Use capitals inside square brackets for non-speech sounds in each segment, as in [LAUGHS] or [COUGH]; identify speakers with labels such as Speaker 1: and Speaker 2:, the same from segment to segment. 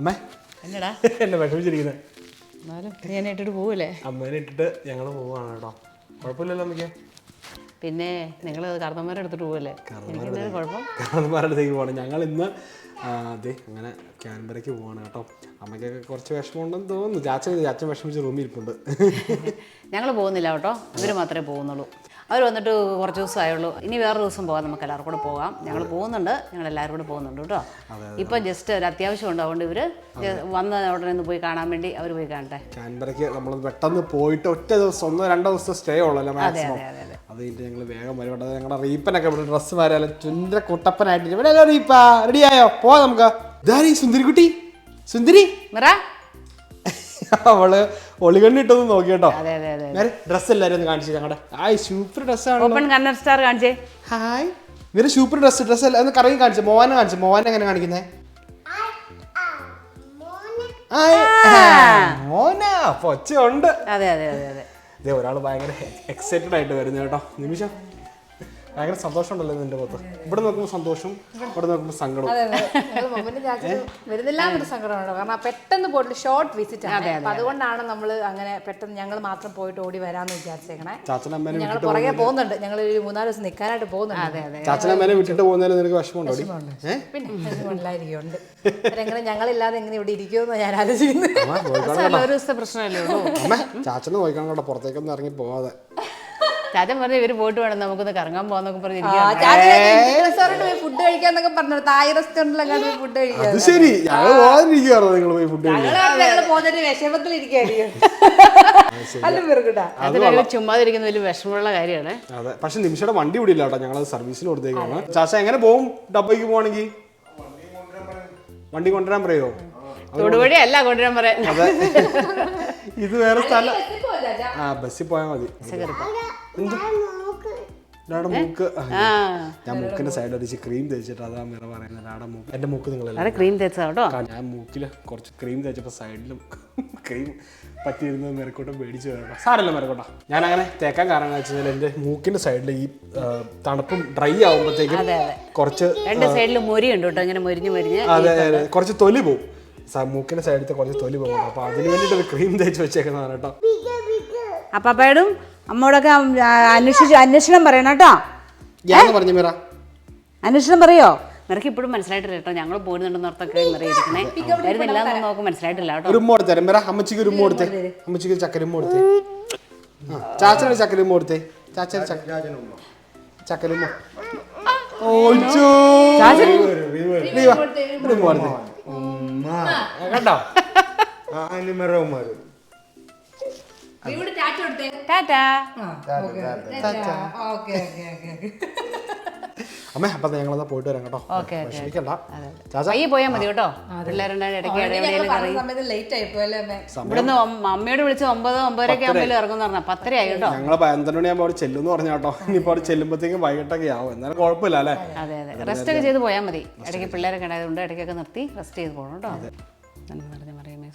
Speaker 1: അമ്മേ.
Speaker 2: എന്നടാ [LAUGHS]
Speaker 1: എന്നെ വിഷമിച്ചിരിക്കുന്നത്
Speaker 2: എന്നാലും നീ എന്നെ ഇട്ടിട്ട് പോവില്ലേ?
Speaker 1: അമ്മേനെ ഇട്ടിട്ട് ഞങ്ങൾ പോവാണ് കേട്ടോ. കുഴപ്പമില്ലല്ലോ അമ്മയ്ക്ക്.
Speaker 2: പിന്നെ നിങ്ങൾ കർമ്മന്മാരെ എടുത്തിട്ട് പോവല്ലേ? എനിക്ക് എന്തെങ്കിലും കുഴപ്പം?
Speaker 1: കാരണന്മാരുടെ അടുത്തേക്ക് പോകണം ഞങ്ങൾ ഇന്ന് അതെ അങ്ങനെ ക്യാൻബറയ്ക്ക് പോവാണ് കേട്ടോ. അമ്മയ്ക്കൊക്കെ കുറച്ച് വിഷമമുണ്ടെന്ന് തോന്നുന്നു. ചാച്ചൻ ചാച്ചൻ വിഷമിച്ച് റൂമിൽ ഇരിപ്പുണ്ട്. [LAUGHS]
Speaker 2: ഞങ്ങൾ പോകുന്നില്ല കേട്ടോ. ഇവർ മാത്രമേ പോകുന്നുള്ളൂ. അവർ വന്നിട്ട് കുറച്ച് ദിവസമായുള്ളൂ. ഇനി വേറെ ദിവസം പോകാം നമുക്ക് എല്ലാവർക്കും കൂടെ പോകാം. ഞങ്ങൾ പോകുന്നുണ്ട് ഞങ്ങൾ എല്ലാവരും കൂടെ പോകുന്നുണ്ട് കേട്ടോ. ഇപ്പം ജസ്റ്റ് ഒരു അത്യാവശ്യം ഉണ്ട് അതുകൊണ്ട് ഇവർ വന്ന ഉടനെ ഒന്ന് പോയി കാണാൻ വേണ്ടി അവർ പോയി കാണട്ടെ.
Speaker 1: കാൻബറയ്ക്ക് നമ്മൾ പെട്ടെന്ന് പോയിട്ട് ഒറ്റ ദിവസം ഒന്നോ രണ്ടോ ദിവസം സ്റ്റേ ഉള്ളല്ലോ മാക്സിമം
Speaker 2: അതെ
Speaker 1: കഴിഞ്ഞിട്ട് ഞങ്ങൾ വേഗം വരും. കേട്ടോ. ഞങ്ങളുടെ റീപ്പനൊക്കെ ഇവിടെ ഡ്രസ്സ് മാരാലും ചുന്ദ്ര കുട്ടപ്പനായിട്ട് ഇവിടെ റീപ്പ? റെഡിയായോ പോവാം നമുക്ക്. സുന്ദരിക്കുട്ടി? സുന്ദരി?
Speaker 2: മിറ? [LAUGHS]
Speaker 1: അവൾ ഒളികണ്ണിട്ടൊന്ന് നോക്കി കേട്ടോ ഡ്രസ്സ് എല്ലാവരും ഒന്ന് കാണിച്ചു ഞങ്ങളുടെ ആയ് സൂപ്പർ ഡ്രസ്സാണ്
Speaker 2: ഓപ്പൺ കണ്ണർ സ്റ്റാർ കാണിച്ചേ.
Speaker 1: ഹായ്. ഇവർ സൂപ്പർ ഡ്രസ് ഡ്രസ് അല്ല ഒന്ന് കറങ്ങി കാണിച്ചു. മോനെ കാണിച്ചു. മോനെ എങ്ങനെ കാണിക്കുന്നേ? മോന പൊച്ച ഉണ്ട്
Speaker 2: അതെ അതെ അതെ. അതെ
Speaker 1: ഒരാൾ ഭയങ്കര എക്സൈറ്റഡ് ആയിട്ട് വരുന്നു കേട്ടോ. നിമിഷം. ഭയങ്കര സന്തോഷം ഉണ്ടല്ലോ നിന്റെ മുഖത്ത് ഇവിടെ നോക്കുമ്പോൾ സന്തോഷം ഇവിടെ നോക്കുമ്പോൾ സങ്കടം
Speaker 3: അതെ അതെ. മമ്മിന്റെ ചാച്ചന് വരുന്നില്ല എന്നൊരു സങ്കടമുണ്ട് കാരണം പെട്ടെന്ന് പോയിട്ട് ഷോർട്ട് വിസിറ്റ് ആണ്. അപ്പൊ അതുകൊണ്ടാണ് നമ്മൾ അങ്ങനെ പെട്ടെന്ന് ഞങ്ങൾ മാത്രം പോയിട്ട് ഓടി വരാന്ന് വിചാരിച്ചേക്കണേ.
Speaker 1: ചാച്ചൻ അമ്മേനെ
Speaker 3: ഞങ്ങൾ പുറകെ പോകുന്നുണ്ട്. ഞങ്ങൾ ഒരു മൂന്നാൽ ദിവസം നിൽക്കാനായിട്ട് പോകുന്നുണ്ട്.
Speaker 2: അതെ അതെ.
Speaker 1: ചാച്ചൻ അമ്മേനെ വിട്ടിട്ട് പോകുന്നതിന് നിനക്ക് വിഷമമുണ്ടോ?
Speaker 3: പിന്നെ എങ്ങനെ ഞങ്ങളില്ലാതെ എങ്ങനെ ഇവിടെ ഇരിക്കുമെന്ന് ഞാൻ ആലോചിക്കുന്നത്
Speaker 1: അമ്മ
Speaker 2: ഒരു ദിവസത്തെ പ്രശ്നമല്ലേ ഉള്ളൂ?
Speaker 1: അമ്മ ചാച്ചനെ നോക്കണം കേട്ടോ. പുറത്തേക്കൊന്നും ഇറങ്ങി പോവാതെ.
Speaker 2: ചാച്ചൻ പറഞ്ഞു ഇവർ പോയിട്ട് വേണം നമുക്കൊന്ന് കറങ്ങാൻ പോകാന്നൊക്കെ പറഞ്ഞു
Speaker 3: ഫുഡ് കഴിക്കാന്നൊക്കെ പറഞ്ഞു? തായ് റെസ്റ്റോറന്റിലൊക്കെ പോയി ഫുഡ് കഴിക്കാൻ
Speaker 1: അത് ശരി. ഞങ്ങൾ പോകാതിരിക്കുവാണോ നിങ്ങൾ പോയി ഫുഡ് കഴിക്കാൻ?
Speaker 3: വിഷമത്തിലിരിക്കുകയായിരിക്കും.
Speaker 2: ചുമ്മാതിരിക്കുന്ന വലിയ വിഷമമുള്ള കാര്യമാണ്.
Speaker 1: അതെ. പക്ഷെ നിമിഷയുടെ വണ്ടി ഇവിടെ ഇല്ല കേട്ടോ. ഞങ്ങൾ സർവീസിന് കൊടുത്തേക്കാണ് ചാച്ച എങ്ങനെ പോകും ഡബയ്ക്ക് പോവാണെങ്കിൽ? വണ്ടി കൊണ്ടുവരാൻ പറയോ?
Speaker 2: തൊടുവഴി അല്ല കൊണ്ടുവരാൻ പറയാൻ.
Speaker 1: ഇത് വേറെ സ്ഥലം. ആ ബസ്സിൽ പോയാൽ മതി. എന്ത്? ഡാഡ മൂക്ക്. ആ,
Speaker 2: ആ.
Speaker 1: ഞാൻ മൂക്കിന്റെ സൈഡ് അടിച്ച് ക്രീം തേച്ചിട്ട് അതാ മിറ പറയുന്നത്. ആടെ മൂക്ക്. എന്റെ മൂക്ക്
Speaker 2: നിങ്ങൾ ക്രീം തേച്ചോട്ടോ
Speaker 1: ഞാൻ മൂക്കിൽ കുറച്ച് ക്രീം തേച്ചപ്പോ സൈഡിലും ക്രീം പറ്റിയിരുന്ന മെരക്കോട്ടം മേടിച്ചു കേട്ടോ. സാരല്ല മെരക്കോട്ട ഞാൻ അങ്ങനെ തേക്കാൻ കാരണം എന്ന് വെച്ചാൽ എന്റെ മൂക്കിന്റെ സൈഡിൽ ഈ തണുപ്പും ഡ്രൈ ആവുമ്പോഴത്തേക്കും കുറച്ച്
Speaker 2: രണ്ട് സൈഡിലും മൊരിയുണ്ട് കേട്ടോ ഇങ്ങനെ മൊരിഞ്ഞ് മൊരിഞ്ഞ്.
Speaker 1: അതെ അതെ കുറച്ച് തൊലി പോവും. സ- മൂക്കിന്റെ സൈഡിലത്തെ കുറച്ച് തൊലി പോകും അപ്പൊ അതിന് വേണ്ടിട്ട് ക്രീം തേച്ച് വെച്ചേക്കുന്നതാണ് കേട്ടോ.
Speaker 4: അപ്പാപ്പയോടും അമ്മോടൊക്കെ അന്വേഷിച്ച് അന്വേഷണം പറയണം കേട്ടോ.
Speaker 1: ഞാൻ പറഞ്ഞു മിറ.
Speaker 4: അന്വേഷണം പറയോ?
Speaker 2: നിനക്ക് ഇപ്പോഴും മനസ്സിലായിട്ടില്ല കേട്ടോ. ഞങ്ങൾ പോരുന്നുണ്ടെന്ന് ഓർത്തൊക്കെ നിറയിരിക്കണേ വരുന്നില്ല നമുക്ക് മനസ്സിലായിട്ടില്ല കേട്ടോ.
Speaker 1: ഒരു ഉമ്മ കൊടുത്തേ മിറ അമ്മച്ചിക്ക് ഒരു ചക്കര ആ, ചാച്ചനൊരു ചക്കര ചാച്ചൻ ചക്കര കേട്ടോ
Speaker 2: ടാറ്റാ
Speaker 1: അമ്മേ അപ്പൊ ഞങ്ങളെന്നാ പോയിട്ട് വരാം കേട്ടോ.
Speaker 2: ഓക്കെ ഓക്കെ
Speaker 1: വിഷമിക്കണ്ട.
Speaker 2: പോയാ പോയാൽ മതി കേട്ടോ. ഇവിടുന്ന് അമ്മയോട് വിളിച്ച് ഒമ്പത് ഒമ്പതരൊക്കെ ആകുമ്പോൾ ഇറങ്ങുന്ന പറഞ്ഞ പത്തര ആയി കേട്ടോ.
Speaker 1: ഞങ്ങൾ പതിനൊന്നര മണിയാകുമ്പോൾ അവിടെ ചെല്ലും എന്ന് പറഞ്ഞ കേട്ടോ. ഇനിയിപ്പോ അവിടെ ചെല്ലുമ്പോഴത്തേക്കും വൈകിട്ടൊക്കെ ആവും. എന്നാലും കുഴപ്പമില്ല അല്ലേ?
Speaker 2: അതെ അതെ. റെസ്റ്റ് ഒക്കെ ചെയ്ത് പോയാൽ മതി. ഇടയ്ക്ക് പിള്ളേരൊക്കെ ഉണ്ടായതുകൊണ്ട് ഇടയ്ക്കൊക്കെ നിർത്തി റെസ്റ്റ് ചെയ്ത് പോകണം കേട്ടോ.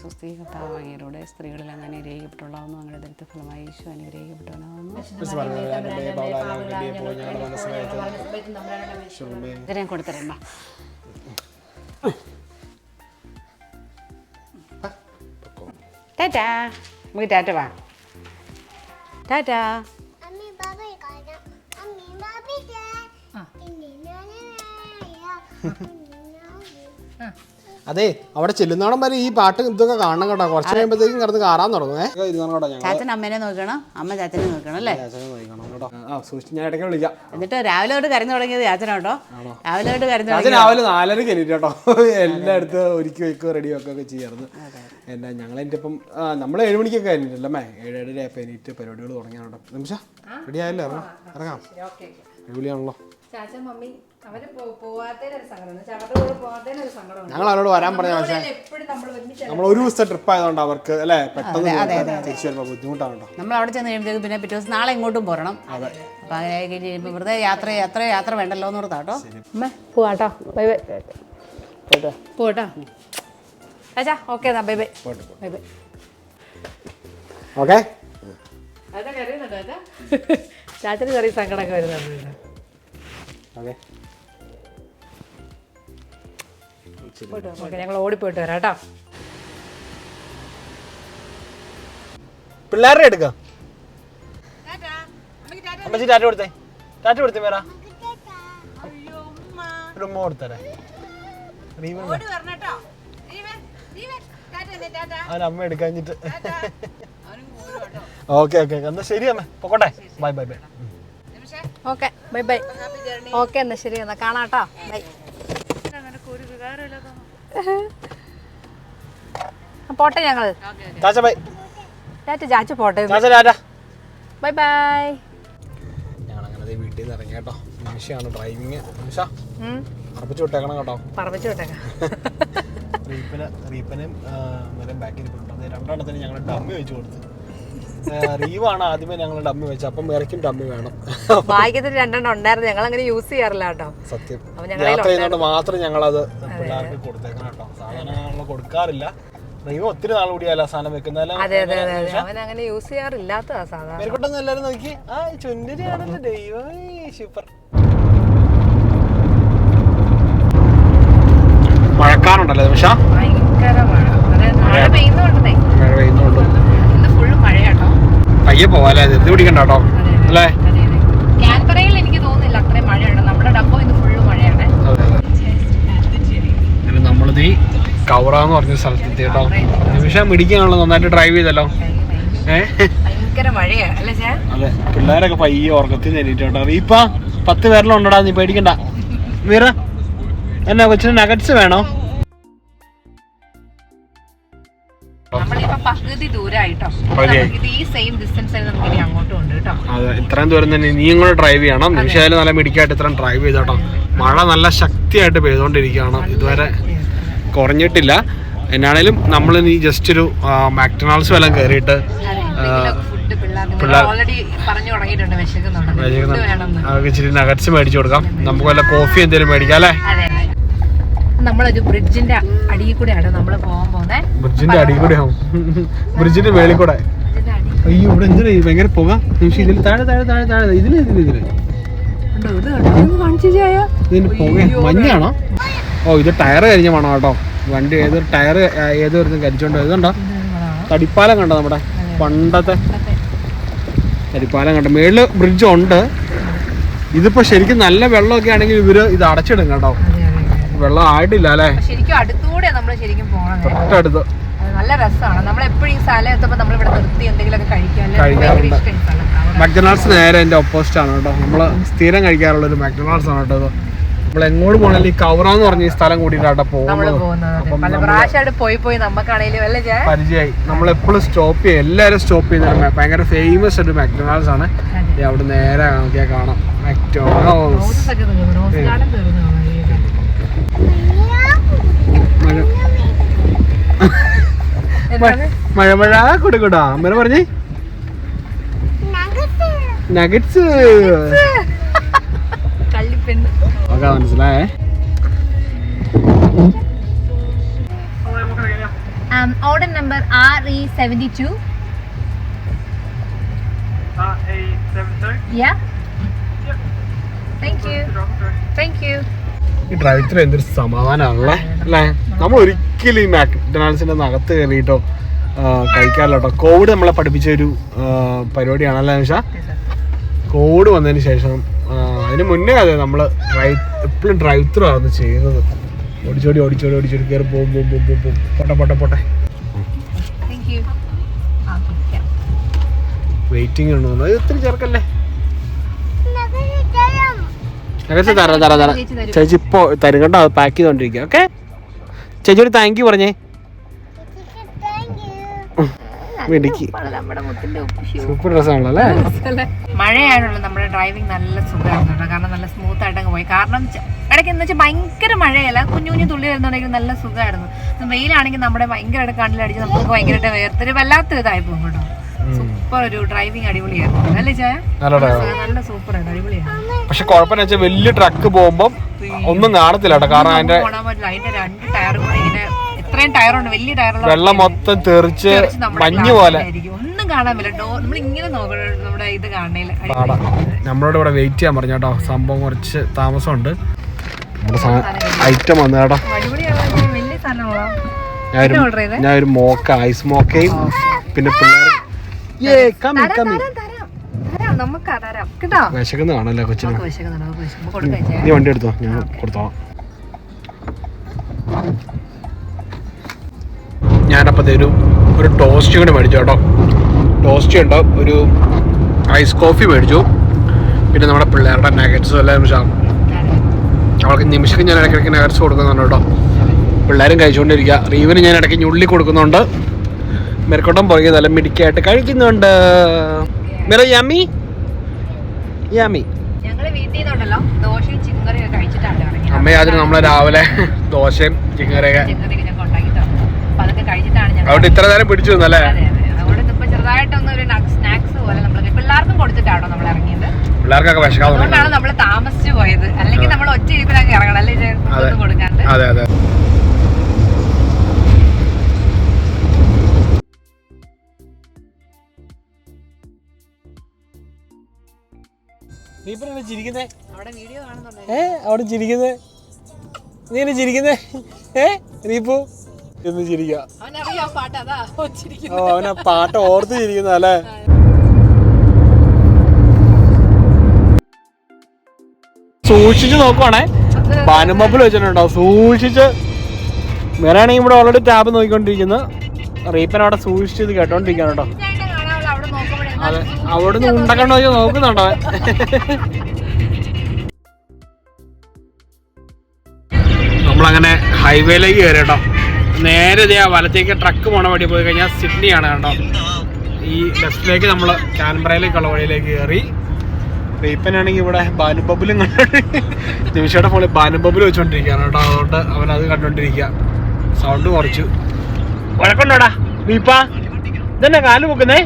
Speaker 2: നന്ദി നിറഞ്ഞ പറയുമേ സുസ്ഥി കർത്താവ് വാങ്ങിയവരുടെ സ്ത്രീകളിൽ അങ്ങനെ അനുഗ്രഹിക്കപ്പെട്ടുള്ളാവുന്നു അങ്ങനെ ദരിദ്ര ഫലമായി യേശു അനുഗ്രഹിക്കപ്പെട്ടവനാവുന്നു
Speaker 1: മിസ് പറഞ്ഞു, "ഞാനെന്റെ ബാബാ, ഞാൻ വേണ്ടിയേ പോയി, ഞങ്ങളുടെ മനസ്സിലായിട്ട് ശുഭമേ."
Speaker 2: ഇത് ഞാൻ കൊടുത്തരാം വാ. ടാറ്റാ നമുക്ക് ടാറ്റ വാ ടാറ്റാ
Speaker 5: അമ്മി
Speaker 1: അതെ അവിടെ ചെല്ലുന്നോടം വരെ ഈ പാട്ട് ഇതൊക്കെ കാണണം കേട്ടോ. കുറച്ച് കഴിയുമ്പോഴത്തേക്കും കിടന്ന് കാറാൻ തുടങ്ങും ഇരുന്നോ കേട്ടോ
Speaker 2: ചാച്ചൻ അമ്മേനെ നോക്കണം. അമ്മ ചാച്ചനെ നോക്കണം അല്ലേ?
Speaker 1: ചാച്ചനെ നോക്കണം കേട്ടോ. ആ സൂക്ഷിച്ച് ഞാൻ ഇടയ്ക്ക് വിളിക്കാം.
Speaker 2: എന്നിട്ട് രാവിലെ തൊട്ട് കരഞ്ഞു തുടങ്ങിയത് ചാച്ചനോട്ടോ രാവിലെ തൊട്ട് കരഞ്ഞു
Speaker 1: ചാച്ചൻ
Speaker 2: തുടങ്ങി
Speaker 1: രാവിലെ നാലരക്ക് എണീറ്റ് കേട്ടോ. എല്ലായിടത്തും ഒരുക്കി വെക്കുക റെഡി വെക്കുകയൊക്കെ ചെയ്യാറുണ്ട് എന്നാ ഞങ്ങൾ എന്റെ ഇപ്പം നമ്മൾ ഏഴ് മണിക്കൊക്കെ എണീറ്റല്ലേ അമ്മേ? ഏഴ് ഏഴര ആയപ്പോൾ എണീറ്റ് പരിപാടികൾ തുടങ്ങിയാണ് കേട്ടോ നിമിഷം റെഡി ആയല്ലോ? ഇറങ്ങാം. ഇറങ്ങാം അടിപൊളിയാണല്ലോ.
Speaker 3: ചാച്ച മമ്മി. അവർ പോ- പോവാത്തതിനൊരു സങ്കടം. എന്ന് വെച്ചാൽ അവരുടെ കൂടെ പോവാത്തതിനൊരു സങ്കടമുണ്ട്.
Speaker 1: ഞങ്ങൾ അവരോട് വരാൻ പറഞ്ഞ പക്ഷേ
Speaker 3: എപ്പോഴും നമ്മൾ ഒരുമിച്ച്
Speaker 1: നമ്മൾ ഒരു ദിവസത്തെ ട്രിപ്പ് ആയതുകൊണ്ട് അവർക്ക് അല്ലേ? പെട്ടെന്ന് തിരിച്ചു വരുമ്പോൾ ബുദ്ധിമുട്ടാണോ
Speaker 2: നമ്മൾ അവിടെ ചെന്ന് കഴിയുമ്പോൾ പിന്നെ പിറ്റേ ദിവസം നാളെ ഇങ്ങോട്ടും പോരണം. അതെ. അപ്പം അങ്ങനെ കഴിഞ്ഞ് വെറുതെ യാത്ര യാത്ര യാത്ര വേണ്ടല്ലോ എന്ന് ഓർത്താട്ടോ
Speaker 3: അമ്മ പോവാട്ടോ ബൈ ബൈ പോട്ടോ അച്ഛാ ഓക്കെ എന്നാ. Bye bye. Bye bye.
Speaker 1: Okay?
Speaker 3: ചാച്ചന് [LAUGHS] ചെറിയ സങ്കടമൊക്കെ വരുന്നുണ്ട്
Speaker 1: ഓക്കെ.
Speaker 3: പോയിട്ട് വരാം. ഓക്കെ ഞങ്ങൾ ഓടിപ്പോയിട്ട് വരാം കേട്ടോ.
Speaker 1: പിള്ളേരുടെ എടുക്കാം അമ്മച്ചി ടാറ്റ കൊടുത്തേ. ടാറ്റ കൊടുത്തേ വേറെ. ഒരു ഉമ്മ കൊടുത്തരേ. റീവൻ അവൻ അമ്മ എടുക്കാഞ്ഞിട്ട് ഓക്കെ ഓക്കെ എന്നാ ശരി അമ്മ. പൊക്കോട്ടെ. Bye bye bye.
Speaker 3: Okay bye bye. Okay എന്നാ ശരി എന്നാ കാണാട്ടോ ബൈ. പോട്ടെ ഞങ്ങൾ
Speaker 1: ചാച്ച
Speaker 3: പോട്ടെ ബൈ ബൈ.
Speaker 1: ഞങ്ങൾ അങ്ങനെ വീട്ടിൽ നിന്ന് ഇറങ്ങി കേട്ടോ. നിമിഷമാണ് ഡ്രൈവിങ് നിമിഷ. ഉറപ്പിച്ചു വിട്ടേക്കണം കേട്ടോ.
Speaker 3: പറപ്പിച്ചു വിട്ടേക്കാം.
Speaker 1: റീപ്പന് റീപ്പനും മരം ബാക്കിൽ കൊണ്ടുവന്നത് രണ്ടെണ്ണത്തിന് ഞങ്ങൾ ഡമ്മി വെച്ച് കൊടുത്തു. റീവാണ് ആദ്യമേ ഞങ്ങൾ ഡമ്മി വെച്ചത്. അപ്പം ഇറക്കും ഡമ്മി വേണം.
Speaker 3: ഭാഗ്യത്തിൽ രണ്ടെണ്ണം ഉണ്ടായിരുന്നു. ഞങ്ങൾ അങ്ങനെ യൂസ് ചെയ്യാറില്ല കേട്ടോ.
Speaker 1: സത്യം. യാത്ര ചെയ്യുന്നതുകൊണ്ട് മാത്രം ഞങ്ങളത് പിള്ളേർക്ക് കൊടുത്തേക്കണം കേട്ടോ. ഞങ്ങൾ കൊടുക്കാറില്ല. ദൈവം ഒത്തിരി നാൾ കൂടിയല്ല സാധനം വെക്കുന്നതല്ല
Speaker 3: യൂസ് ചെയ്യാറില്ലാത്തതാ സാധാരണ
Speaker 1: മേൽക്കൊട്ടൊന്നും എല്ലാവരും നോക്കി. ആ ചുന്ദരിയാണല്ലോ ദൈവമേ സൂപ്പർ. മഴക്കാറുണ്ടല്ലേ നിമിഷ? പയ്യെ പോവാല്ലേ? ഇത് പിടിക്കണ്ട കേട്ടോ അല്ലേ?
Speaker 3: ക്യാൻബറയിൽ എനിക്ക് തോന്നുന്നില്ല അത്രയും മഴയുണ്ട്. നമ്മുടെ ഡബ്ബോ ഇന്ന്
Speaker 1: അങ്ങനെ കൗറ എന്ന് പറഞ്ഞ സ്ഥലത്ത് എത്തി കേട്ടോ. നിമിഷം മിടിക്കാണല്ലോ നന്നായിട്ട് ഡ്രൈവ് ചെയ്തല്ലോ. അതെ പിള്ളേരൊക്കെ പയ്യെ ഉറക്കത്തിൽ നേരിട്ട് കേട്ടോ. ഇപ്പ പത്ത് പേരിലും ഉണ്ടടാ നീ പേടിക്കണ്ട. മീറ എന്നാ കൊച്ചിന് നഗറ്റ്സ് വേണോ? അതെ ഇത്രയും ദൂരം തന്നെ നീ കൂടെ ഡ്രൈവ് ചെയ്യണം. നിമിഷം നല്ല മിടിക്കായിട്ട് ഇത്രയും ഡ്രൈവ് ചെയ്തോട്ടോ മഴ നല്ല ശക്തിയായിട്ട് പെയ്തോണ്ടിരിക്കണം ഇതുവരെ കുറഞ്ഞിട്ടില്ല. എന്നാണേലും നമ്മൾ ഇനി ജസ്റ്റ് ഒരു മാക്ഡൊണാൾഡ്സ് വല്ലതും കയറിയിട്ട് പിള്ളേർ- ഇച്ചിരി നഗറ്റ്സ് മേടിച്ചു കൊടുക്കാം. നമുക്ക് വല്ല കോഫി എന്തെങ്കിലും മേടിക്കാം അല്ലേ?
Speaker 3: നമ്മളൊരു ബ്രിഡ്ജിന്റെ അടിയിൽ കൂടെയാണ് നമ്മൾ പോകാൻ പോകുന്നത്
Speaker 1: ബ്രിഡ്ജിന്റെ അടിയിൽ കൂടെ ആവും. ബ്രിഡ്ജിന്റെ മേളിൽ കൂടെ. അയ്യോ ഇവിടെ എന്തിനാ ഭയങ്കര പുക? നിമിഷം ഇതിൽ താഴെ താഴെ താഴെ താഴെ.
Speaker 3: ഇതിന് കാണിച്ചു ചെയ്യാ
Speaker 1: ഇതിന്റെ പുക മഞ്ഞാണോ ഓ ഇത് ടയർ കരിഞ്ഞ മണം കേട്ടോ. വണ്ടി ഏത് ടയർ ഏത് വരുന്ന കരിച്ചോണ്ടോ ഇതുണ്ടോ തടിപ്പാലം കണ്ടോ നമ്മുടെ? പണ്ടത്തെ തടിപ്പാലം കണ്ടോ? മേളിൽ ബ്രിഡ്ജ് ഉണ്ട്. ഇതിപ്പോ ശരിക്കും നല്ല വെള്ളമൊക്കെ ആണെങ്കിൽ ഇവർ ഇത് അടച്ചിടും കേട്ടോ. വെള്ളം ആയിട്ടില്ല അല്ലേ?
Speaker 3: ശരിക്കും അടുത്തൂടെ നമ്മൾ ശരിക്കും പോകണം
Speaker 1: തൊട്ടടുത്ത്.
Speaker 3: നല്ല രസമാണ്. നമ്മൾ എപ്പോഴും ഈ സ്ഥലം എത്തുമ്പോൾ നമ്മൾ ഇവിടെ നിർത്തി എന്തെങ്കിലുമൊക്കെ കഴിക്കാൻ
Speaker 1: മക്ഡൊണാൾഡ്സ് നേരെ എന്റെ ഓപ്പോസിറ്റ് ആണ് കേട്ടോ. നമ്മൾ സ്ഥിരം കഴിക്കാറുള്ള ഒരു മക്ഡൊണാൾഡ്സ് ആണ് കേട്ടോ ഇത്. നമ്മൾ എങ്ങോട്ട് പോകണമെങ്കിൽ ഈ കൗറ എന്ന് പറഞ്ഞ ഈ സ്ഥലം
Speaker 3: നമ്മൾ
Speaker 1: പോകുന്നത്
Speaker 3: പോകുന്നത് പല നമ്മൾ പോയി പോയി
Speaker 1: പരിചയമായി നമ്മൾ എപ്പോഴും സ്റ്റോപ്പ് ചെയ്യും. എല്ലാവരും സ്റ്റോപ്പ് ചെയ്യുന്ന ഭയങ്കര ഫേമസ് ഒരു മക്ഡൊണാൾഡ്സ് ആണ്. ദേ അവിടെ നേരെ നോക്കിയാൽ കാണാം. മക്ഡൊണാൾഡ്സ് മഴ. മഴ കൊടുക്കൂടാ അമ്മ പറഞ്ഞേ. നഗറ്റ്സ് ഒക്കെ മനസ്സിലായേ?
Speaker 3: Order number R E seventy two
Speaker 1: ഈ ഡ്രൈവ് ത്രൂ എന്തൊരു സമാധാനമാണല്ലേ അല്ലേ? നമ്മൾ ഒരിക്കലും ഈ മാക്ഡൊണാൾഡ്സിന്റെ അകത്ത് കയറിയിട്ടോ കഴിക്കാറില്ല കേട്ടോ. കോവിഡ് നമ്മളെ പഠിപ്പിച്ച ഒരു പരിപാടിയാണല്ലേ നിമിഷ കോവിഡ് വന്നതിന് ശേഷം അതിന് മുന്നേ അതെ നമ്മൾ ഡ്രൈവ് എപ്പോഴും ഡ്രൈവ് ത്രൂ ആണ് ചെയ്യുന്നത് ഓടിച്ചോടി ഓടിച്ചോടി ഓടിച്ചോടി കയറി പോകും പോകും പോകും പോകും പോകും പോട്ടെ പോട്ടെ പോട്ടെ. വെയിറ്റിംഗ് ഉണ്ടോ അത് ഇത്തിരി ചേർക്കല്ലേ ചേച്ചി തരാം തരാം തരാം. ചേച്ചി ഇപ്പോ തരും കേട്ടോ. അത് പാക്ക് ചെയ്തുകൊണ്ടിരിക്കുക ഓക്കെ ചേച്ചി ഒരു താങ്ക് യു പറഞ്ഞേ.
Speaker 3: ഉപ്പ്.
Speaker 1: സൂപ്പർ രസമാണല്ലോ അല്ലേ?
Speaker 3: മഴയാണല്ലോ നമ്മുടെ ഡ്രൈവിംഗ് നല്ല സുഖമായിരുന്നു കേട്ടോ. കാരണം നല്ല സ്മൂത്ത് ആയിട്ട് അങ്ങ് പോയി. കാരണം ഇടയ്ക്ക് എന്ന് വെച്ചാൽ ഭയങ്കര മഴയല്ല. കുഞ്ഞു കുഞ്ഞു തുള്ളി വരുന്നുണ്ടെങ്കിൽ നല്ല സുഖമായിരുന്നു. വെയിലാണെങ്കിൽ നമ്മുടെ ഭയങ്കരമായിട്ട് കണ്ണിലടിച്ച് നമുക്ക് ഭയങ്കരമായിട്ട് വേർത്തൊരു വല്ലാത്ത ഇതായി പോകും കേട്ടോ. സൂപ്പർ ഒരു ഡ്രൈവിംഗ് അടിപൊളിയായിരുന്നു. അല്ലേ ചായ?
Speaker 1: നല്ല
Speaker 3: ആയിരുന്നു. അടിപൊളിയായിരുന്നു.
Speaker 1: പക്ഷെ കുഴപ്പമെന്ന് വെച്ചാൽ വലിയ ട്രക്ക് പോകുമ്പോൾ ഒന്നും കാണത്തില്ല കേട്ടോ. കാരണം അതിന്റെ
Speaker 3: അതിന്റെ രണ്ട് ടയർ കൂടെ ഇത്രയും ടയറുണ്ട്. വലിയ ടയറുള്ള
Speaker 1: വെള്ളം മൊത്തം തെറിച്ച് മഞ്ഞ് പോലെ.
Speaker 3: ഒന്നും കാണാൻ പറ്റില്ല. നമ്മൾ ഇങ്ങനെ നോക്കണം നമ്മുടെ ഇത്
Speaker 1: കാണണേൽ. നമ്മളോട് ഇവിടെ വെയിറ്റ് ചെയ്യാൻ പറഞ്ഞു കേട്ടോ. സംഭവം കുറച്ച് താമസമുണ്ട്. ഐറ്റം വന്നു കേട്ടോ? ഞാൻ ഒരു മോക്ക ഐസ് മോക്കയും പിന്നെ വിശക്കുന്ന കാണല്ലേ കൊച്ചിന്. നീ വണ്ടി എടുത്തോ? ഞാൻ കൊടുത്തോളാം. ഞാനപ്പോൾ തരും ഒരു ഒരു ടോസ്റ്റ് കൂടി മേടിച്ചു കേട്ടോ. ടോസ്റ്റ് ഉണ്ട്. ഒരു ഐസ് കോഫി മേടിച്ചു. പിന്നെ നമ്മുടെ പിള്ളേരുടെ നഗറ്റ്സും എല്ലാം നിമിഷം അവൾക്ക് നിമിഷം ഞാൻ ഇടയ്ക്കിടയ്ക്ക് നഗറ്റ്സ് കൊടുക്കുന്നുണ്ട് കേട്ടോ. പിള്ളേരും കഴിച്ചുകൊണ്ടിരിക്കുക. റീവിന് ഞാൻ ഇടയ്ക്ക് ഞുള്ളി കൊടുക്കുന്നുണ്ട്. മെരക്കോട്ടം പുറകെ നല്ല മിടിക്കായിട്ട് കഴിക്കുന്നുണ്ട്. മിറ യമ്മി യമ്മി
Speaker 3: ഞങ്ങൾ വീട്ടിൽ ദോശയും ചിക്കൻ കഴിച്ചിട്ടാണ് ഇറങ്ങിയത്
Speaker 1: അമ്മ അതിന് നമ്മളെ രാവിലെ ദോശയും ചിക്കൻ കറിയൊക്കെ
Speaker 3: അപ്പൊ അതൊക്കെ കഴിച്ചിട്ടാണ് ഞങ്ങൾ
Speaker 1: അവിടെ ഇത്ര നേരം പിടിച്ചു അല്ലേ
Speaker 3: അതെ അതെ. അതുകൊണ്ട് ഇപ്പൊ ചെറുതായിട്ടൊന്ന് ഒരു സ്നാക്സ് പോലെ നമ്മൾ പിള്ളേർക്കും കൊടുത്തിട്ടാണോ നമ്മൾ ഇറങ്ങിയത്?
Speaker 1: പിള്ളേർക്കൊക്കെ
Speaker 3: അതുകൊണ്ടാണ് നമ്മൾ താമസിച്ചു പോയത്. അല്ലെങ്കിൽ നമ്മൾ ഒറ്റ ഇറങ്ങണം. കൊടുക്കാണ്ട്?
Speaker 1: അതെ അതെ. നീ ഇപ്പൊ ചിരിക്കുന്നേ?
Speaker 3: അവിടെ വീഡിയോ കാണുന്നുണ്ട്?
Speaker 1: ഏ അവിടെ ചിരിക്കുന്നേ? നീ എന്നെ ചിരിക്കുന്നേ? ഏ നീപ്പു എന്ന് ചിരിക്കാം.
Speaker 3: പാട്ട് അതാ ഒച്ചിരിക്കുന്നു
Speaker 1: ഓ അവനാ പാട്ട് ഓർത്ത് ചിരിക്കുന്ന അല്ലേ സൂക്ഷിച്ച് നോക്കുവാണേ. ബാനുമപ്പിൽ വെച്ചിട്ടുണ്ടോ? സൂക്ഷിച്ച്. വേറാണെങ്കിൽ ഇവിടെ ഓൾറെഡി ടാബ് നോക്കിക്കൊണ്ടിരിക്കുന്നു റീപ്പൻ അവിടെ സൂക്ഷിച്ച് ഇത് കേട്ടോണ്ടിരിക്കാണ് കേട്ടോ. അതെ. അവിടുന്ന് ഉണ്ടക്കണ്ടോ നോക്കി നോക്കുന്നുണ്ടോ. [LAUGHS] നമ്മളങ്ങനെ ഹൈവേയിലേക്ക് കയറി കേട്ടോ. നേരെ ആ വലത്തേക്ക് ട്രക്ക് പോണ വഴി പോയി കഴിഞ്ഞാൽ സിഡ്നിയാണ് കേട്ടോ ഈ ലെഫ്റ്റിലേക്ക് നമ്മൾ കാൻബ്രയിലേക്കുള്ള വഴിയിലേക്ക് കയറി റീപ്പനാണെങ്കിൽ ഇവിടെ ബാനുബബുലും കണ്ടോണ്ട് നിമിഷയുടെ ഫോണിൽ ബാനുബബിൽ വെച്ചോണ്ടിരിക്കുകയാണ് കേട്ടോ. അതുകൊണ്ട് അവൻ അത് കണ്ടോണ്ടിരിക്കുക സൗണ്ട് കുറച്ചു. വഴക്കുണ്ടോടാ? റീപ്പ ഇതന്നെ കാൽ പൊക്കുന്നേ?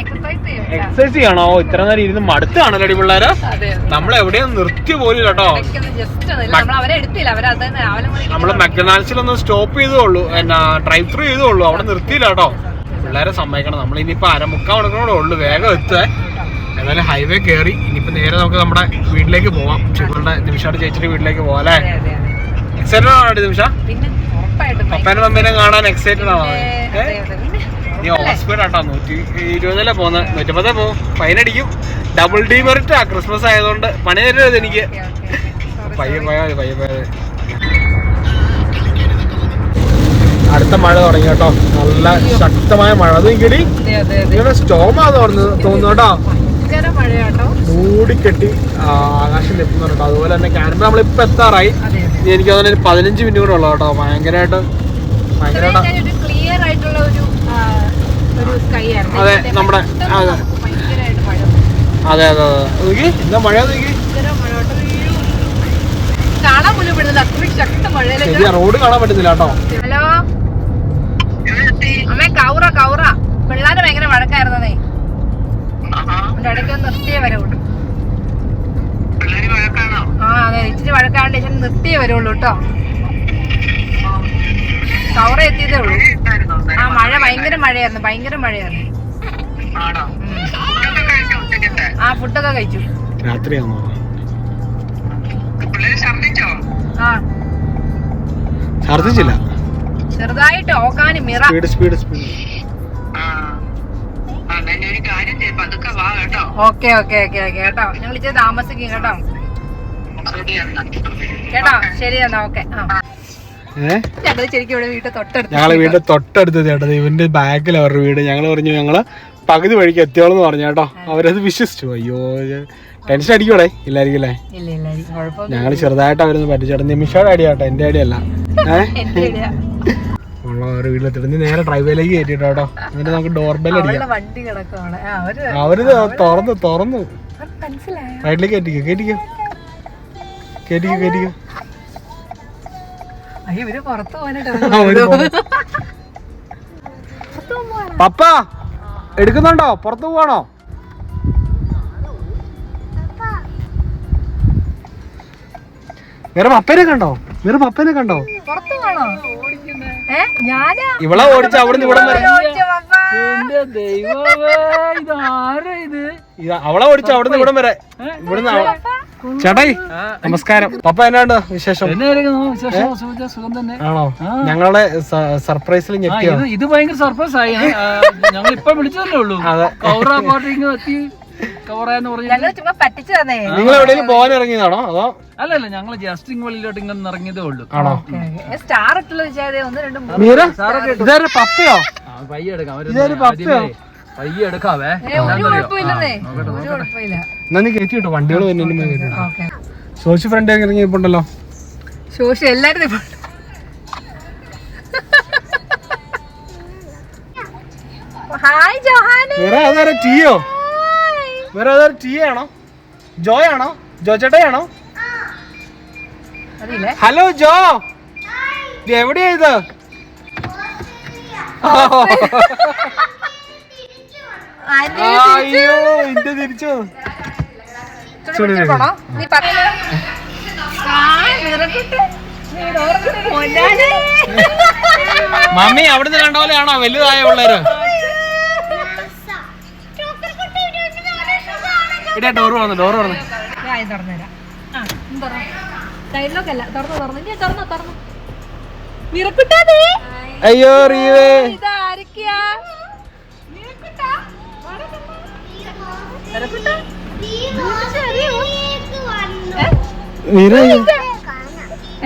Speaker 3: എക്സസൈസ് ചെയ്യും
Speaker 1: എക്സസൈസ് ചെയ്യണോ? ഇത്ര നേരം ഇരുന്ന് മടുത്താണല്ലോ അടി പിള്ളേര് നമ്മൾ എവിടെയും നിർത്തി പോലും കേട്ടോ
Speaker 3: നമ്മൾ
Speaker 1: മക്ഡൊണാൾഡ്സിലൊന്ന് സ്റ്റോപ്പ് ചെയ്തോളൂ എന്നാ ഡ്രൈവ് ത്രൂ ചെയ്തോളൂ അവിടെ നിർത്തിയില്ല കേട്ടോ. പിള്ളേരെ സമ്മതിക്കണം. നമ്മൾ ഇനിയിപ്പോ അരമുക്കാൻ മണിക്കൂറോടെ ഉള്ളു. വേഗം എത്തുക എന്നാലും ഹൈവേ കയറി ഇനിയിപ്പോ നേരെ നമുക്ക് നമ്മുടെ വീട്ടിലേക്ക് പോവാം. ചിങ്ങളുടെ നിമിഷയുടെ ചേച്ചിയുടെ വീട്ടിലേക്ക് പോവാം അല്ലേ?
Speaker 3: അതെ അതെ അതെ.
Speaker 1: എക്സൈറ്റഡ് ആണോ നിമിഷ? പപ്പേനെ മമ്മീനെ കാണാൻ എക്സൈറ്റഡ് ആണോ?
Speaker 3: ഏ, അതെ അതെ പിന്നെ
Speaker 1: നീ ഓവർ സ്പീഡ് ആട്ടോ നൂറ്റി ഇരുപതിലെ പോകുന്നത് നൂറ്റമ്പതേ പോകും ഫൈൻ ഡബിൾ ഡി മെറിറ്റ് ആ ക്രിസ്മസ് ആയതുകൊണ്ട് പണി തരരുത് എനിക്ക്. പയ്യെ പോയാൽ മതി പോയാൽ അടുത്ത മഴ തുടങ്ങി കേട്ടോ. നല്ല ശക്തമായ മഴ. അത് ഇങ്ങടി
Speaker 3: അതെ അതെ അതെ.
Speaker 1: ഇങ്ങനെ സ്റ്റോമാ തോന്നുന്നു കേട്ടോ. മൂടിക്കെട്ടി ആകാശം നിൽക്കുന്നുണ്ട് അതുപോലെ തന്നെ ക്യാൻബ നമ്മളിപ്പോ എത്താറായി. ഇനി എനിക്ക് തോന്നുന്നു പതിനഞ്ച് മിനിറ്റ് കൂടെ ഉള്ളു കേട്ടോ. ഭയങ്കരമായിട്ട് ഭയങ്കരമായിട്ട്
Speaker 3: ഒരു ക്ലിയർ ആയിട്ടുള്ള ഒരു ആ, ഒരു സ്കൈ ആയിരുന്നു
Speaker 1: അതെ, നമ്മുടെ- അതെ. അതെ. അതെ അതെ നോക്കി എന്താ മഴ ശരിയാ റോഡ് കാണാൻ പറ്റുന്നില്ല. കേട്ടോ.
Speaker 3: ഹലോ? അമ്മേ കൗറ കൗറ. പിള്ളേര് ഭയങ്കര വഴക്കായിരുന്നേ ഇടയ്ക്ക് നിർത്തിയേ വരവുള്ളൂ. ആ അതെ ഇച്ചിരി വഴക്കാണ്ട് ഇച്ചിരി നിർത്തിയേ വരുള്ളൂ കേട്ടോ. കൗറ എത്തിയതേ ഉള്ളൂ ആ മഴ ഭയങ്കര മഴയായിരുന്നു ഭയങ്കര മഴയായിരുന്നു. ആ ഫുഡൊക്കെ കഴിച്ചു
Speaker 1: രാത്രിയാണോ
Speaker 3: ആ
Speaker 1: ഛർദിച്ചില്ല
Speaker 3: ചെറുതായിട്ട് ഓക്കാനും മിറ
Speaker 1: speed speed speed
Speaker 3: okay okay okay okay കേട്ടോ ഞങ്ങൾ ഇച്ചിരി താമസിക്കും കേട്ടോ കേട്ടോ ശരി എന്നാ ഓക്കെ ആ
Speaker 1: ഞങ്ങളെ വീട് തൊട്ടടുത്ത് ചേട്ടത് ഇവന്റെ ബാക്കിൽ അവരുടെ വീട്. ഞങ്ങൾ പറഞ്ഞു ഞങ്ങൾ പകുതി വഴിക്ക് എത്തിയോളെന്ന് പറഞ്ഞു കേട്ടോ. അവരത് വിശ്വസിച്ചു. അയ്യോ ടെൻഷൻ അടിക്കൂടെ? ഇല്ലായിരിക്കും അല്ലേ ഞങ്ങൾ ചെറുതായിട്ട് അവരൊന്ന് പറ്റിച്ചേട്ടൻ നിമിഷയുടെ അടി കേട്ടോ. എന്റെ അടിയല്ല. ഉള്ള ഒരു വീട്ടിലെത്തിട്ട് നേരെ ഡ്രൈവേലേക്ക് കയറ്റിട്ടോ കേട്ടോ. എന്നിട്ട് നമുക്ക് ഡോർബെൽ
Speaker 3: ബെൽ
Speaker 1: അടിക്കാം അവർ തുറന്നു തുറന്നു. വയറ്റിലേക്ക് കയറ്റിക്കോ കയറ്റിക്കോ. കയറ്റിക്കോ കയറ്റിക്കോ.
Speaker 3: ഇവർ പുറത്തു പോകാനായിട്ട്
Speaker 1: അവർ പോണു. പപ്പ എടുക്കുന്നുണ്ടോ? പുറത്തു പോവാണോ? വേറെ പപ്പനെ കണ്ടോ? വേറെ പപ്പനെ കണ്ടോ? ഇവളെ ഓടിച്ച അവിടുന്ന് ഇവിടെ വരെ.
Speaker 3: ഓടിച്ച
Speaker 1: അവിടെ അവളെ ഓടിച്ച് അവിടുന്ന് ഇവിടം വരെ. ഇവിടുന്ന് ചേട്ടായി നമസ്കാരം. പപ്പ എന്നാണ്ട് വിശേഷം?
Speaker 6: സുഖം തന്നെ.
Speaker 1: ആണോ? ഞങ്ങളെ സർപ്രൈസിൽ
Speaker 6: ആ,
Speaker 1: ഞെട്ടിയോ?
Speaker 6: ഇത് ഭയങ്കര സർപ്രൈസ് ആയി. ഞങ്ങൾ ഇപ്പൊ വിളിച്ചതല്ലേ ഉള്ളൂ.
Speaker 1: അതെ.
Speaker 6: കൗറ എത്തി
Speaker 1: നിങ്ങൾ എവിടെയെങ്കിലും പോകാൻ ഇറങ്ങിയതാണോ? അതോ?
Speaker 6: അല്ലല്ല ഞങ്ങൾ ജസ്റ്റിംഗ് വെളിയിലോട്ട് ഇങ്ങനെ ഇറങ്ങിയതേ ഉള്ളൂ.
Speaker 1: ആണോ?
Speaker 3: സ്റ്റാർ
Speaker 1: ഇതൊരു പപ്പയോ?
Speaker 3: പയ്യെടുക്കാം പയ്യെടുക്കാവേ അവർ.
Speaker 1: എന്നാ നീ കയറ്റി കേട്ടോ വണ്ടികൾ വരുന്നതിന് സോഷ്യൽ ഫ്രണ്ട് ഇറങ്ങിയപ്പോണ്ടല്ലോ
Speaker 3: ശോഷി എല്ലാരും ഇപ്പൊ- ഹായ് ജോഹാനെ.
Speaker 1: വേറെ ടീയോ? വേറെ അതാരെ ടീ ആണോ ജോയ് ആണോ ജോ ചേട്ടയാണോ ഹലോ ജോ. ഇത് എവിടെയാ ഇത്? അയ്യോ ഇന്റെ തിരിച്ചു വന്നു.
Speaker 3: പോണോ? നീ പറഞ്ഞു
Speaker 1: മമ്മി അവിടുന്ന് കണ്ട പോലെയാണോ? വലുതായ പിള്ളേര്. ഇടേ ഡോറ് വന്നു ഡോറ് വന്നു അയ്യോ റീവേ.
Speaker 3: ഇതാരൊക്കെയാ?
Speaker 1: മീര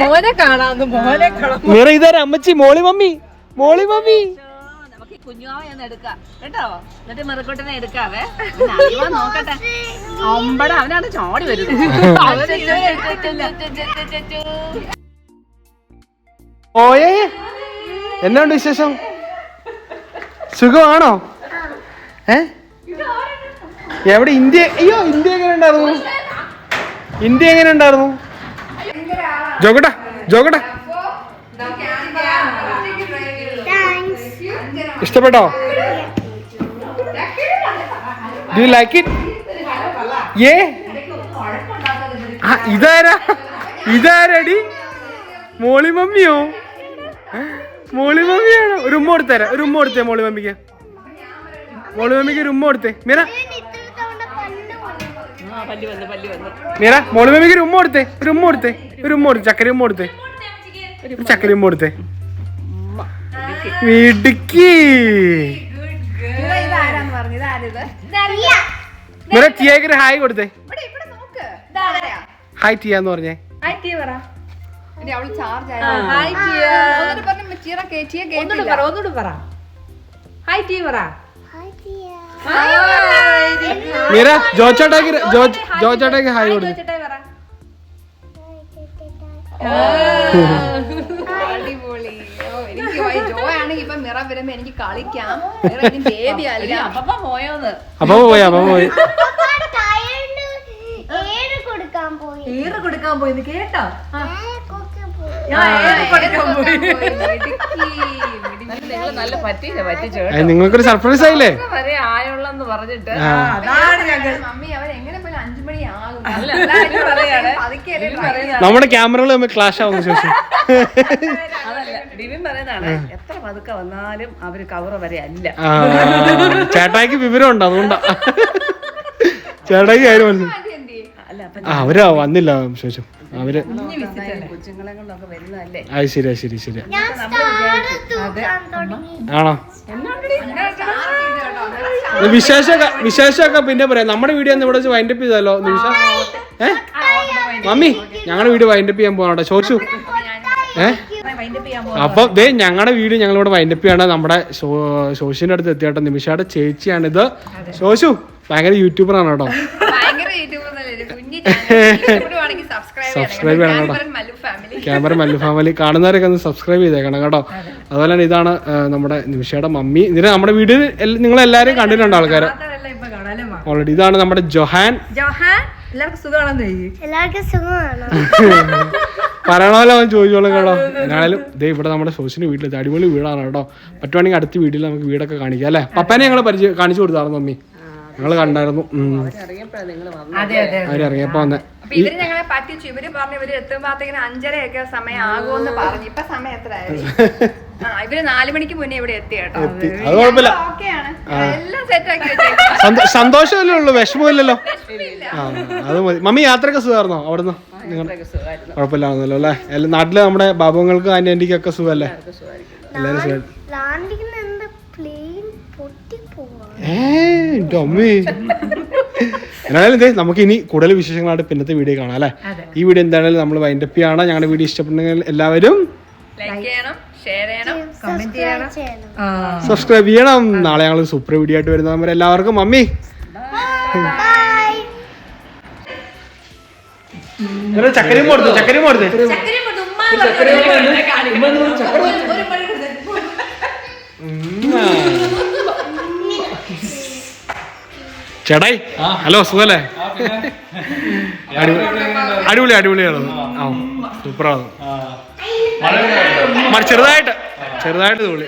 Speaker 3: മോനെ കാണാന്ന് മോനെ കാണാം
Speaker 1: മീര ഇതാരാ? അമ്മച്ചി മോളി മമ്മി. മോളി മമ്മി.
Speaker 3: നമുക്ക് എടുക്കാം. കേട്ടോ? എന്നിട്ട് മെറുക്കോട്ടിനെ എടുക്കാവേ. നോക്കട്ടെ. അമ്പട അവനാണ് ചോടി വരുന്നത്.
Speaker 1: ഓയേ എന്നാണ്ട് വിശേഷം? സുഖമാണോ? ഏ? എവിടെ ഇന്ത്യ? അയ്യോ ഇന്ത്യ എങ്ങനെ ഉണ്ടായിരുന്നു? ഇന്ത്യ എങ്ങനെ ഉണ്ടായിരുന്നു? ജോക്കട്ടെ ജോക്കട്ടെ ഇഷ്ടപ്പെട്ടോ? ഡു ലൈക്ക് ഇറ്റ് ഏ? ഇതാരാ? ഇതാരടി? മോളി മമ്മിയോ? മോളി മമ്മിയാണോ. ഒരു ഉമ്മ കൊടുത്തേരാ. ഒരു ഉമ്മ കൊടുത്തേ മോളി മമ്മിക്ക്. മോളി മമ്മിക്ക് ഒരു ഉമ്മ കൊടുത്തേ. മീര മീര മോൾ മമ്മിക്ക് ഒരു ഉമ്മ കൊടുത്തേ ഒരു ഉമ്മ കൊടുത്തേ ഒരു ഉമ്മ കൊടുത്തേ ചക്കര ഉമ്മ കൊടുത്തേ. ഒരു ചക്കര ഉമ്മ കൊടുത്തേ. മിടുക്കി മീര ടിയാക്ക് ഒരു ഹായ് കൊടുത്തേ. ഹായ് ടിയ എന്ന് പറഞ്ഞേ.
Speaker 3: ഹായ് ടി പറ.
Speaker 1: മീര ജോച്ചോട്ടാക്ക് ജോ ജോച്ചോട്ടാക്ക് ഹായ് കൊടുത്തേ
Speaker 7: എനിക്ക് കളിക്കാം.
Speaker 3: അപ്പ പോയോന്ന്.
Speaker 1: അപ്പൊ പോയി അപ്പൊ പോയി.
Speaker 5: ഏഴ് കൊടുക്കാൻ പോയി.
Speaker 3: ഈറ് കൊടുക്കാൻ പോയിന്ന് കേട്ടോ?
Speaker 1: നിങ്ങൾക്കൊരു സർപ്രൈസ് ആയില്ലേ?
Speaker 3: പറഞ്ഞിട്ട്. അതാണ് ഞങ്ങൾ.
Speaker 7: മമ്മി അവർ എങ്ങനെ പോലും അഞ്ചു മണി ആകും.
Speaker 3: പറയാണ്
Speaker 7: പതുക്കെ
Speaker 1: നമ്മുടെ ക്യാമറകൾ തമ്മിൽ ക്ലാഷ് ആവുന്ന ശേഷം.
Speaker 3: അതല്ല ഡിവിൻ പറയുന്നതാണ് എത്ര പതുക്കെ വന്നാലും അവർ കവർ വരെ അല്ല.
Speaker 1: ചേട്ടായിക്ക് വിവരം ഉണ്ട് അതുകൊണ്ടാ. [LAUGHS] ചേട്ടായിക്ക് കാര്യം മനസ്സിലായി.
Speaker 3: അല്ല അപ്പൊ
Speaker 1: ആ അവരാ വന്നില്ല ശേഷം.
Speaker 3: അവർ
Speaker 1: അത് ശരി
Speaker 5: അത് ശരി ശരി.
Speaker 1: ആണോ? വിശേഷമൊക്കെ വിശേഷമൊക്കെ പിന്നെ പറയാം. നമ്മുടെ വീഡിയോ ഒന്ന് ഇവിടെ വെച്ച് വൈൻഡപ്പ് ചെയ്താലോ? നിമിഷ ഏ? മമ്മി ഞങ്ങളുടെ വീഡിയോ വൈൻഡപ്പ് ചെയ്യാൻ പോകണോ ചോദിച്ചു. ഏ? അപ്പൊ ദേ ഞങ്ങളുടെ വീഡിയോ ഞങ്ങളിവിടെ വൈൻഡപ്പ് ചെയ്യണം. നമ്മുടെ ശോശിന്റെ അടുത്ത് എത്തിയാട്ടോ നിമിഷയുടെ ചേച്ചിയാണിത്. ശോശു ഭയങ്കര യൂട്യൂബറാണ് കേട്ടോ [LAUGHS]
Speaker 7: ഭയങ്കര യൂട്യൂബർ കുഞ്ഞി ഇഷ്ടപ്പെടുവാണെങ്കിൽ സബ്സ്ക്രൈബ്
Speaker 1: ചെയ്യണം കേട്ടോ.
Speaker 7: ചെയ്യണം Mallu family
Speaker 1: camera Mallu family കാണുന്നവരൊക്കെ ഒന്ന് സബ്സ്ക്രൈബ് ചെയ്തേക്കണം കേട്ടോ. അതുപോലെ തന്നെ ഇതാണ് നമ്മുടെ നിമിഷയുടെ മമ്മി. ഇതിന് നമ്മുടെ വീഡിയോ നിങ്ങൾ എല്ലാവരും കണ്ടിട്ടുണ്ട് ആൾക്കാർ
Speaker 3: കാണാലേ
Speaker 1: ഓൾറെഡി ഇതാണ് നമ്മുടെ ജൊഹാൻ.
Speaker 3: ജോഹാൻ എല്ലാവർക്കും സുഖമാണെന്ന്
Speaker 5: എല്ലാവർക്കും സുഖമാണോ?
Speaker 1: പറയണമല്ലോ അവൻ ചോദിച്ചോളും കേട്ടോ. എന്നാലും ദേ ഇവിടെ നമ്മുടെ സോസിന്റെ വീട്ടിൽ അടിപൊളി വീടാണ് കേട്ടോ. പറ്റുവാണെങ്കിൽ അടുത്ത വീട്ടിൽ നമുക്ക് വീടൊക്കെ കാണിക്കാം അല്ലേ? പപ്പനെ ഞങ്ങൾ പരിചയം കാണിച്ചു കൊടുത്തായിരുന്നു മമ്മി. ഞങ്ങൾ കണ്ടായിരുന്നു. ഉം.
Speaker 3: അതെ അതെ
Speaker 1: അവർ ഇറങ്ങിയപ്പോ വന്നെ.
Speaker 7: ഇവർ ഞങ്ങളെ പറ്റിച്ചു. ഇവർ പറഞ്ഞു ഇവർ എത്തുമ്പോഴത്തേക്കിന് അഞ്ചരയൊക്കെ സമയം ആകുമെന്ന് പറഞ്ഞു. ഇപ്പൊ സമയം എത്ര ആ ഇവർ നാലു മണിക്ക് മുന്നേ ഇവിടെ എത്തി കേട്ടോ.
Speaker 1: അത്. കുഴപ്പമില്ല.
Speaker 7: ഓക്കെയാണ്. എല്ലാം സെറ്റ് ആക്കി
Speaker 1: സന്തോഷമല്ലേ ഉള്ളു? വിഷമമില്ലല്ലോ? ആ അത് മതി. മമ്മി യാത്രയൊക്കെ സുഖമായിരുന്നോ അവിടുന്ന്? നിങ്ങൾ കുഴപ്പമില്ലാന്നല്ലോ അല്ലേ? നാട്ടിൽ നമ്മുടെ ബാബുങ്ങൾക്ക് ആന്റി ആന്റിക്കൊക്കെ സുഖമല്ലേ എല്ലാവരും സുഖം
Speaker 5: ലാൻഡിങ് എന്താ പ്ലെയിൻ പൊട്ടി പോവാ
Speaker 1: ഏ എന്റെ അമ്മേ എന്നാലും ഇതേ നമുക്ക് ഇനി കൂടുതൽ വിശേഷങ്ങളായിട്ട് പിന്നത്തെ വീഡിയോ കാണാം അല്ലേ? ഈ വീഡിയോ എന്തായാലും നമ്മൾ വൈൻഡപ്പ് ചെയ്യണം. ഞങ്ങളുടെ വീഡിയോ ഇഷ്ടപ്പെട്ടെങ്കിൽ എല്ലാവരും
Speaker 7: ലൈക്ക് ചെയ്യണം ഷെയർ ചെയ്യണം
Speaker 3: കമന്റ് ചെയ്യണം.
Speaker 5: ചെയ്യണം.
Speaker 3: ആ.
Speaker 1: സബ്സ്ക്രൈബ് ചെയ്യണം. നാളെ ഞങ്ങൾ സൂപ്പർ വീഡിയോ ആയിട്ട് വരുന്ന എല്ലാവർക്കും മമ്മി. ചക്കരയും കൊടുത്തു ചക്കരയും കൊടുത്തേ. ചേട്ടായി ഹലോ സുഖല്ലേ? അടിപൊളി. അടിപൊളി അടിപൊളിയാണ്. ആ. സൂപ്പറാണ്. ചെറുതായിട്ട് ചെറുതായിട്ട് തോളി